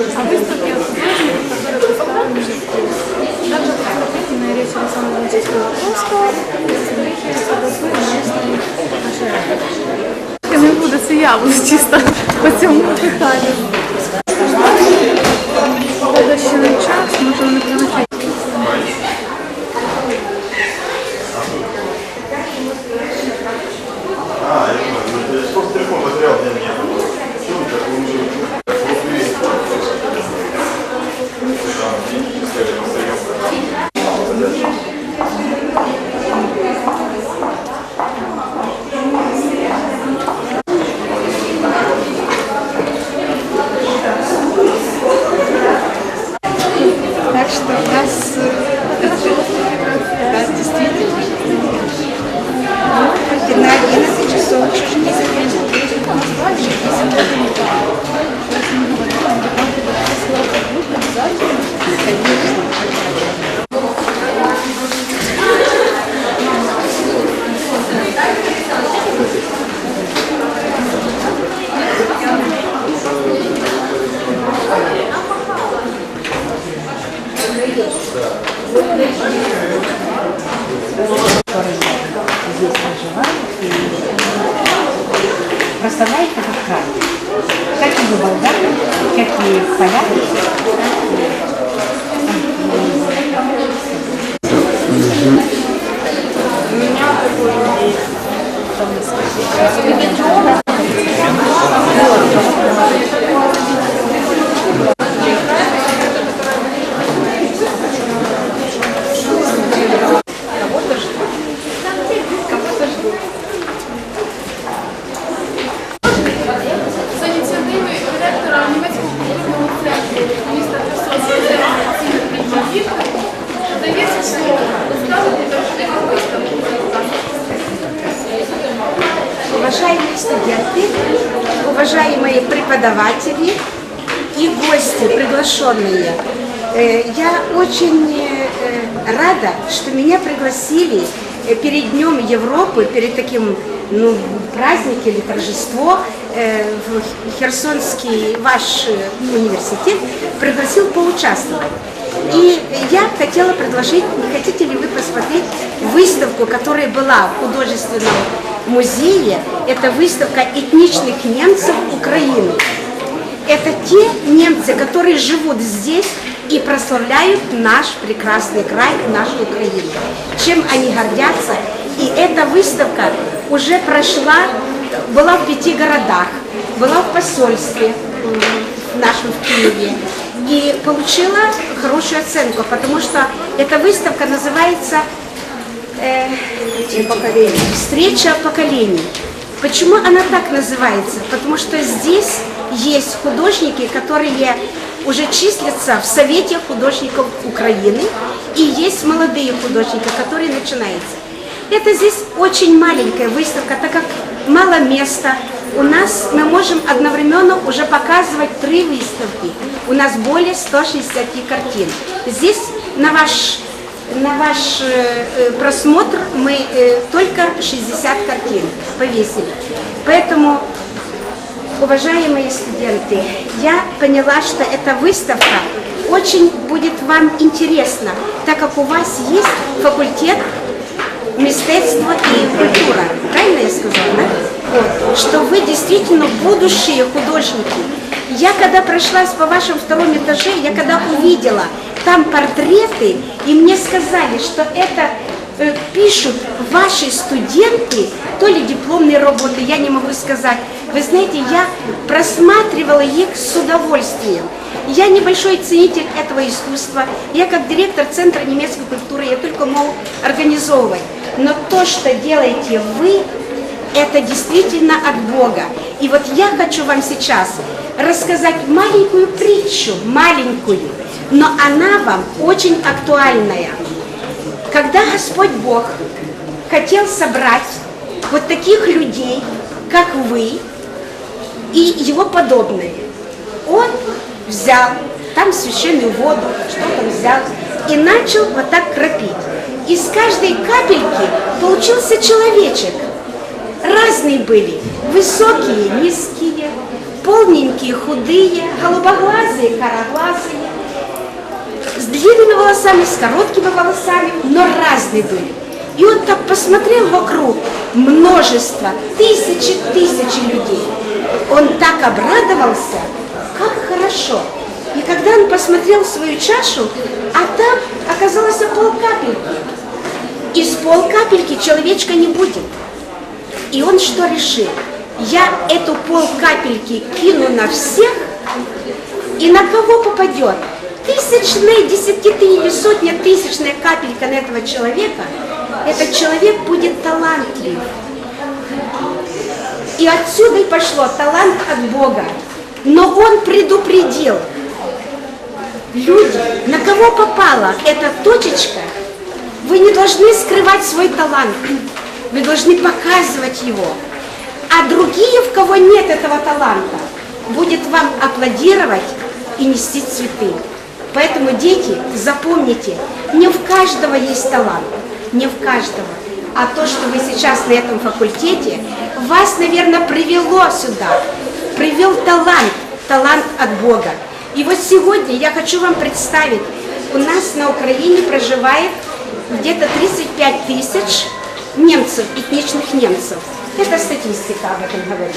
о выставке художников, которые представлены также речь Александра Владимировича нашей Я не буду, буду чисто по цьому питанню. Час. А, я понимаю. Ну, это просто пригласили э, перед Днем Европы, перед таким ну, праздник или торжество, э, в Херсонский ваш э, университет пригласил поучаствовать. И я хотела предложить, не хотите ли вы посмотреть выставку, которая была в художественном музее. Это выставка этничных немцев Украины. Это те немцы, которые живут здесь и прославляют наш прекрасный край, нашу Украину. Чем они гордятся. И эта выставка уже прошла, была в пяти городах, была в посольстве нашем в Киеве и получила хорошую оценку, потому что эта выставка называется э, Встреча поколений. Почему она так называется? Потому что здесь есть художники, которые уже числятся в Совете художников Украины, и есть молодые художники, которые начинаются. Это здесь очень маленькая выставка, так как мало места. У нас мы можем одновременно уже показывать три выставки. У нас более 160 картин. Здесь на ваш на ваш э, просмотр мы э, только 60 картин повесили. Поэтому, уважаемые студенты, я поняла, что эта выставка очень будет вам интересна, так как у вас есть факультет мистецтва и культура. Правильно я сказала, да? Вот. Что вы действительно будущие художники. Я когда прошлась по вашему втором этаже, я когда увидела там портреты, и мне сказали, что это э, пишут ваши студенты, то ли дипломные работы, я не могу сказать. Вы знаете, я просматривала их с удовольствием. Я небольшой ценитель этого искусства. Я как директор Центра немецкой культуры, я только могу организовывать. Но то, что делаете вы, это действительно от Бога. И вот я хочу вам сейчас рассказать маленькую притчу, маленькую, но она вам очень актуальная. Когда Господь Бог хотел собрать вот таких людей, как вы и его подобные, Он взял там священную воду, что там взял, и начал вот так кропить. Из каждой капельки получился человечек. Разные были, высокие, низкие, полненькие, худые, голубоглазые, короглазые, с длинными волосами, с короткими волосами, но разные были. И он так посмотрел вокруг, множество, тысячи, тысячи людей. Он так обрадовался, как хорошо. И когда он посмотрел свою чашу, а там оказалось полкапельки. Из полкапельки человечка не будет. И он что решил? Я эту полкапельки кину на всех, и на кого попадет? Тысячная, десятитысячная сотня тысячная капелька на этого человека, этот человек будет талантлив. И отсюда и пошло талант от Бога. Но он предупредил, люди, на кого попала эта точечка, вы не должны скрывать свой талант, вы должны показывать его. А другие, в кого нет этого таланта, будет вам аплодировать и нести цветы. Поэтому, дети, запомните, не в каждого есть талант, не в каждого. А то, что вы сейчас на этом факультете, вас, наверное, привело сюда, привел талант, талант от Бога. И вот сегодня я хочу вам представить, у нас на Украине проживает где-то 35 тысяч немцев, этничных немцев. Это статистика об этом говорит.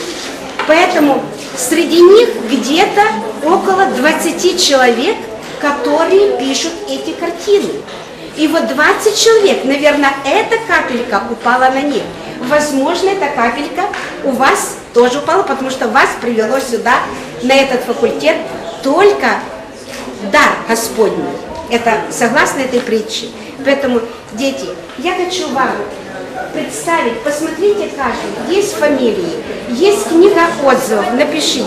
Поэтому среди них где-то около 20 человек, которые пишут эти картины. И вот 20 человек, наверное, эта капелька упала на них. Возможно, эта капелька у вас тоже упала, потому что вас привело сюда, на этот факультет, только дар Господний. Это согласно этой притче. Поэтому, дети, я хочу вам представить, посмотрите каждый, есть фамилии, есть книга отзывов, напишите,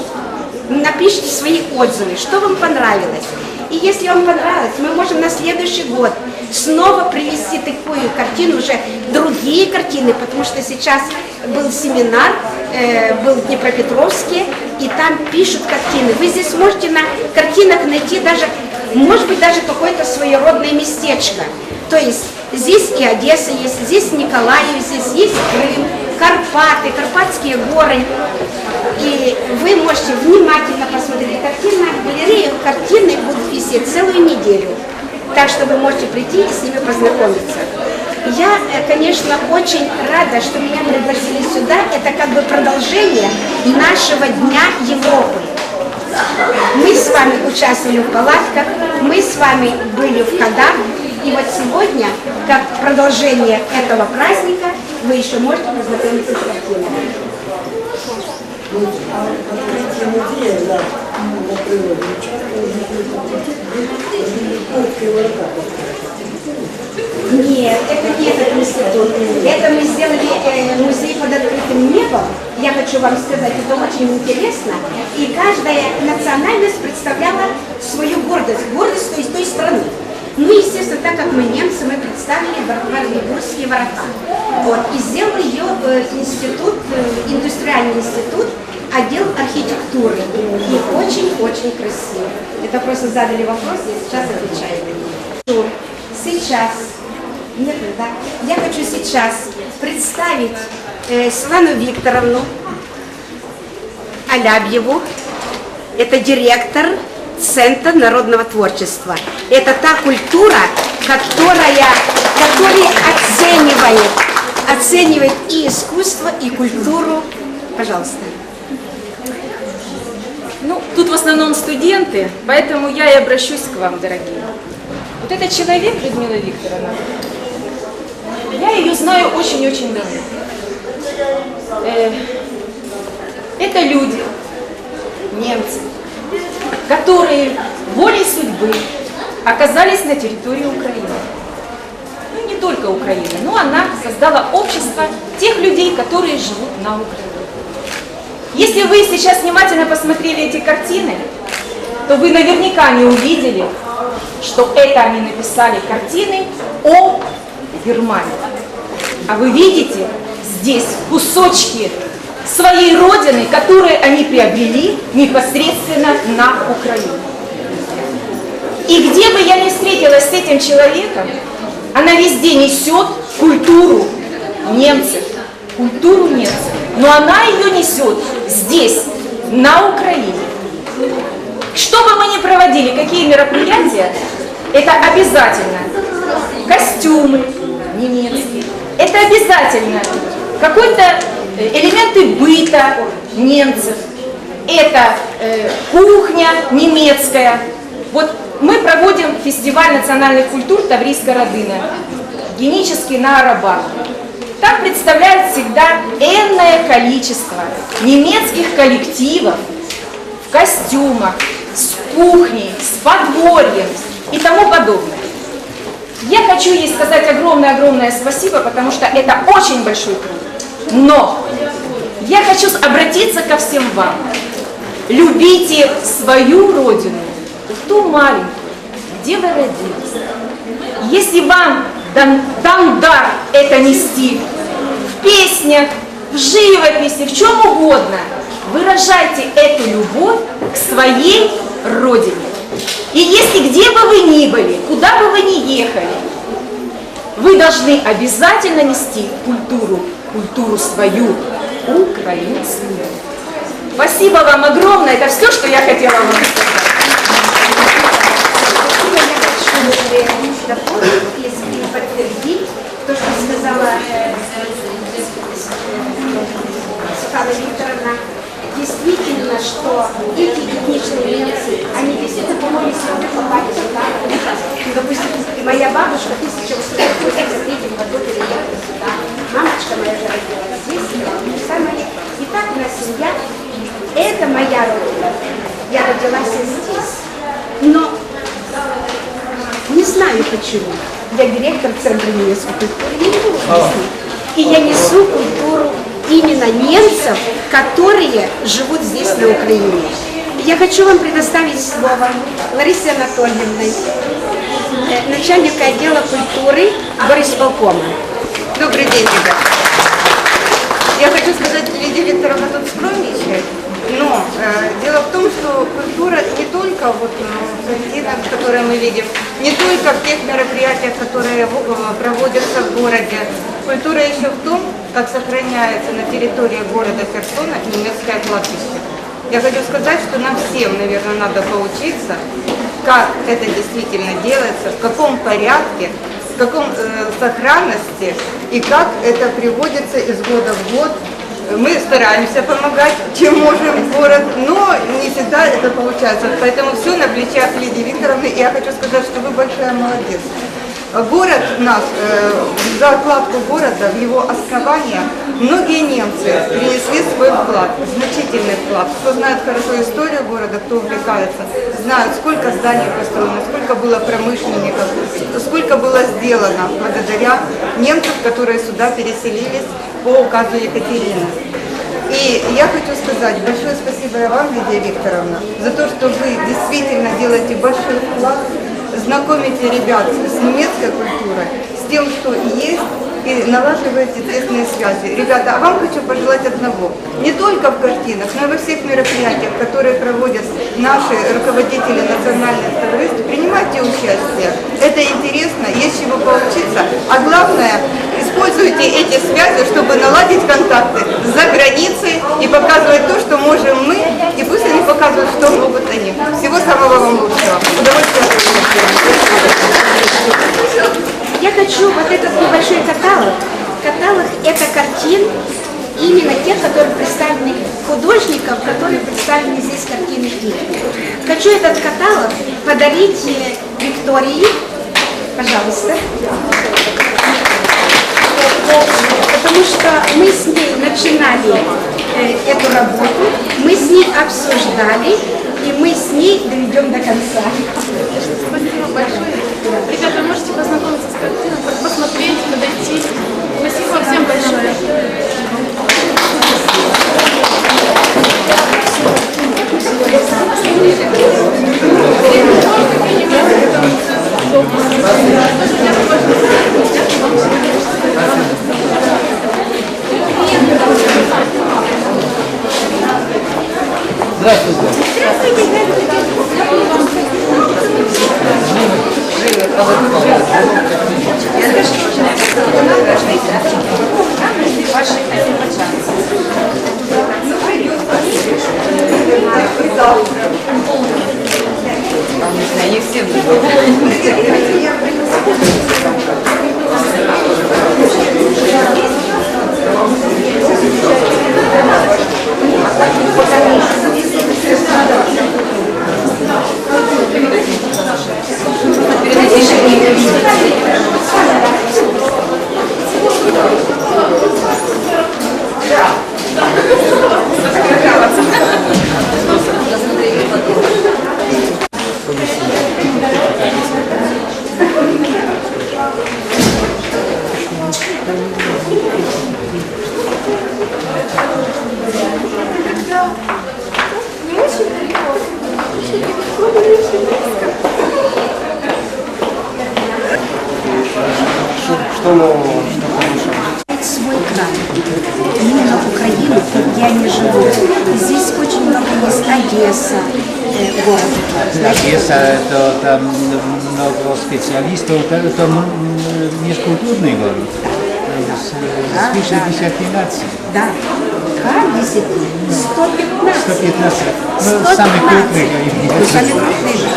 напишите свои отзывы, что вам понравилось. И если вам понравилось, мы можем на следующий год снова привести такую картину, уже другие картины, потому что сейчас был семинар, э, был в Днепропетровске, и там пишут картины. Вы здесь можете на картинах найти даже, может быть, даже какое-то своеродное местечко. То есть здесь и Одесса есть, здесь Николаев, здесь есть Крым, Карпаты, Карпатские горы. И вы можете внимательно посмотреть картины. В галерее картины будут висеть целую неделю. Так что вы можете прийти и с ними познакомиться. Я, э, конечно, очень рада, что меня пригласили сюда. Это как бы продолжение нашего Дня Европы. Мы с вами участвовали в палатках, мы с вами были в ходах, и вот сегодня, как продолжение этого праздника, вы еще можете познакомиться с картинами. Открытие музея Нет, это не этот институт. Это мы сделали э, музей под открытым небом. Я хочу вам сказать, это очень интересно. И каждая национальность представляла свою гордость, гордость той, той страны. Ну, естественно, так как мы немцы, мы представили Варварбургские ворота. Вот, и сделал ее э, институт, э, индустриальный институт, отдел архитектуры. И очень-очень красиво. Это просто задали вопрос, я сейчас отвечаю. Сейчас, нет, да, я хочу сейчас представить э, Светлану Викторовну Алябьеву. Это директор Центра народного творчества. Это та культура, которая, которая оценивает, оценивает и искусство, и культуру. Пожалуйста. Тут в основном студенты, поэтому я и обращусь к вам, дорогие. Вот этот человек, Людмила Викторовна, я ее знаю очень-очень давно. Э, это люди, немцы, которые волей судьбы оказались на территории Украины. Ну, не только Украины, но она создала общество тех людей, которые живут на Украине. Если вы сейчас внимательно посмотрели эти картины, то вы наверняка не увидели, что это они написали картины о Германии. А вы видите здесь кусочки своей родины, которые они приобрели непосредственно на Украине. И где бы я ни встретилась с этим человеком, она везде несет культуру немцев, культуру немцев. Но она ее несет здесь, на Украине. Что бы мы ни проводили, какие мероприятия, это обязательно костюмы немецкие, это обязательно какой-то э, элементы быта немцев, это э, кухня немецкая. Вот мы проводим фестиваль национальных культур Таврийская Родина, генический на Арабах. Там представляют всегда энное количество немецких коллективов в костюмах, с кухней, с подворьем и тому подобное. Я хочу ей сказать огромное-огромное спасибо, потому что это очень большой труд. Но я хочу обратиться ко всем вам. Любите свою родину, ту маленькую, где вы родились. Если вам дан, дан дар это нести в песнях, в живописи, в чем угодно, выражайте эту любовь к своей родине. И если где бы вы ни были, куда бы вы ни ехали, вы должны обязательно нести культуру, культуру свою, украинскую. Спасибо вам огромное, это все, что я хотела вам сказать. Я хочу дополнить, если подтвердить то, что сказала э, Светлана Викторовна. Действительно, что эти этничные немцы, они действительно, по-моему, сегодня попали сюда. Допустим, моя бабушка в 1883 году переехала сюда. Мамочка моя же родилась здесь, и самая. И так у нас семья. Это моя родина. Я родилась здесь. Но не знаю почему. Я директор Центра немецкой культуры. И я несу культуру именно немцев, которые живут здесь, на Украине. Я хочу вам предоставить слово Ларисе Анатольевной, э, начальника отдела культуры горисполкома. Добрый день, ребят. Я хочу сказать, Лидия Викторовна тут скромничает, но э, дело в том, что культура не только вот э, в картинах, которые мы видим, не только в тех мероприятиях, которые э, проводятся в городе. Культура еще в том, как сохраняется на территории города Херсона немецкое кладбище. Я хочу сказать, что нам всем, наверное, надо поучиться, как это действительно делается, в каком порядке, в каком э, сохранности и как это приводится из года в год. Мы стараемся помогать, чем можем город, но не всегда это получается. Поэтому все на плечах Лидии Викторовны. И я хочу сказать, что вы большая молодец. Город наш, э, закладку города, в его основание, многие немцы принесли свой вклад, значительный вклад. Кто знает хорошо историю города, кто увлекается, знают, сколько зданий построено, сколько было промышленников, сколько было сделано благодаря немцам, которые сюда переселились по указу Екатерины. И я хочу сказать большое спасибо вам, Лидия Викторовна, за то, что вы действительно делаете большой вклад, знакомите ребят с немецкой культурой, с тем, что есть, и налаживаете тесные связи. Ребята, а вам хочу пожелать одного. Не только в картинах, но и во всех мероприятиях, которые проводят наши руководители национальных террористов, принимайте участие. Это интересно, есть чего поучиться. А главное, используйте эти связи, чтобы наладить контакты за границей и показывать то, что можем мы, и пусть они показывают, что могут они. Всего самого вам лучшего. Удовольствие. Хочу вот этот небольшой каталог. Каталог это картин именно тех, которые представлены художников, которые представлены здесь картины их. Хочу этот каталог подарить э, Виктории. Пожалуйста. Потому что мы с ней начинали э, эту работу, мы с ней обсуждали, и мы с ней доведем до конца. Спасибо большое. Ребята, можете познакомиться с картиной, Свой край. Именно Украину, где они живут. И здесь очень много есть Одесса, э, город. Tam mnogo specjalistów, to, to m- m- nieskультурный город. Z- Spisze десятинаций. Да. Как десятки? 115. 115. Ну, самых 115. крупных. Ну, самые крупные же.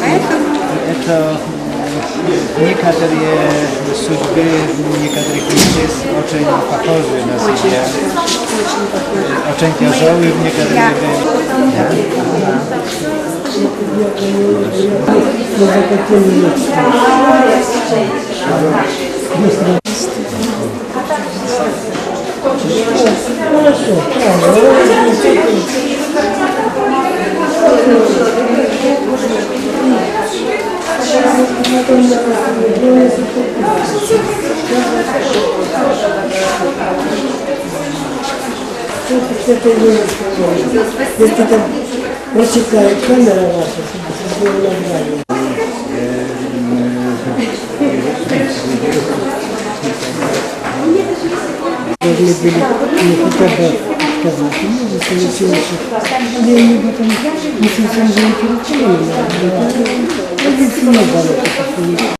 Поэтому Это м, некоторые судьбы некоторых людей очень похожи на себя. Очень тяжелые в некоторые Я- Хорошо, это Если там прочитает камера ваша, чтобы вы назвали. Должны были ну, хотя бы сказать, ну, вы получилось, я не в этом не совсем заинтересована. Я не было